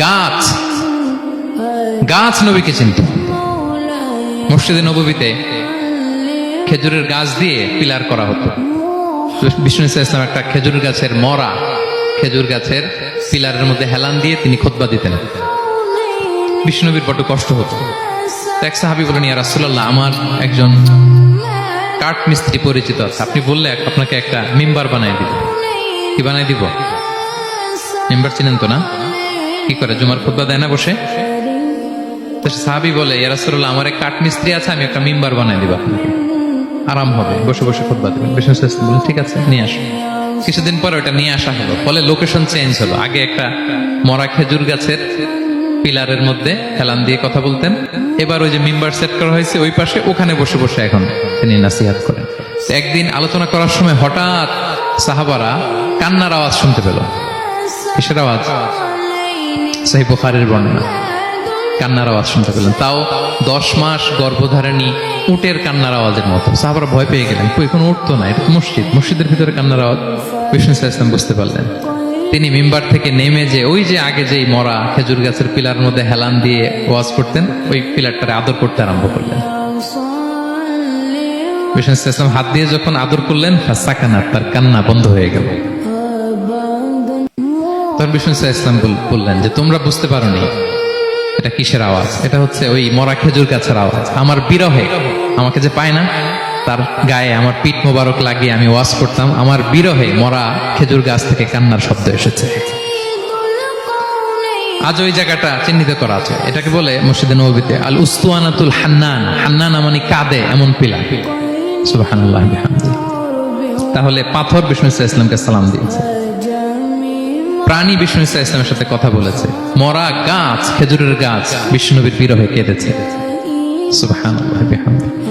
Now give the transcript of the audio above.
গাছ। গাছ নবীকে চিনত। মসজিদে নবীতে খেজুরের গাছ দিয়ে পিলার করা হতো। বিষ্ণু ইসলাম একটা খেজুর গাছের মরা, খেজুর গাছের পিলারের মধ্যে হেলান দিয়ে তিনি খোদবা দিতেন। বিষ্ণুবীর বড় কষ্ট হতো। এক সাহাবি বলেন ইয়া রাসূলুল্লাহ, আমার একজন কাঠ মিস্ত্রি পরিচিত আছে। আপনি বললে আপনাকে একটা মেম্বার বানাই দিব। কি বানাই দিব? মেম্বার চিনেন তো না? কি করে? জুমার খুতবা দেয় না বসে? সাহাবি বলে, ইয়া রাসূলুল্লাহ, আমার এক কাঠ মিস্ত্রি আছে, আমি একটা মেম্বার বানাই দিব আপনাকে। আরাম হবে, বসে বসে খুতবা দেবেন। বিষ্ণু বলেন ঠিক আছে, নিয়ে আসো কিছুদিন পর ওটা নিয়ে আসা হলো। ফলে লোকেশন চেঞ্জ হলো। আগে একটা মরা খেজুর গাছের পিলারের মধ্যে হেলান দিয়ে কথা বলতেন। এবার ওই যে মেম্বার সেট করা হয়েছে, ওই পাশে ওখানে বসে বসে এখন তিনি নাসিহাত করেন। একদিন আলোচনা করার সময় হঠাৎ সাহাবারা কান্নার আওয়াজ শুনতে পেল। কিসের আওয়াজ? সাহি বুখারের বর্ণনা। কান্নার আওয়াজ শুনতে পেলেন। তাও দশ মাস গর্ভধারিণী উটের কান্নার আওয়াজের মতো। সাহাবারা ভয় পেয়ে গেলেন। কোনো উঠতো না এটা তো মসজিদ। মসজিদের ভিতরে কান্নার আওয়াজ। বিষ্ণু ইসলাম বুঝতে পারলেন। তিনি মেম্বার থেকে নেমে যে ওই যে আগে যেই মরা খেজুর গাছের পিলার মধ্যে হেলান দিয়ে ওয়াজ করতেন, ওই পিলারটারে আদর করতে আরম্ভ করলেন। বিষ্ণু ইসলাম হাত দিয়ে যখন আদর করলেন সাকানা তার কান্না বন্ধ হয়ে গেল। তখন বিষ্ণু ইসলাম বললেন যে, তোমরা বুঝতে পারোনি এটা কিসের আওয়াজ? এটা হচ্ছে ওই মরা খেজুর গাছের আওয়াজ। আমার বিরহে, আমাকে যে পায় না, তার গায়ে আমার পিঠ মোবারক লাগিয়ে আমি ওয়াজ করতাম, আমার বিরহে মরা খেজুর গাছ থেকে কান্নার শব্দ এসেছে। আজ ওই জায়গাটা চিহ্নিত করা আছে। এটাকে বলে মসজিদে নবীতে আল উস্তুয়ানাতুল হান্নান হান্নান মানে কাঁদে এমন পিলা। বিহামদিহি। তাহলে পাথর বিষ্ণু ইসলামকে সালাম দিয়েছে। প্রাণী বিষ্ণু ইসা ইসলামের সাথে কথা বলেছে মরা গাছ, খেজুরের গাছ বিষ্ণুবীর বিরহে কেঁদেছে সুবহানাল্লাহ, বিহামদিহি।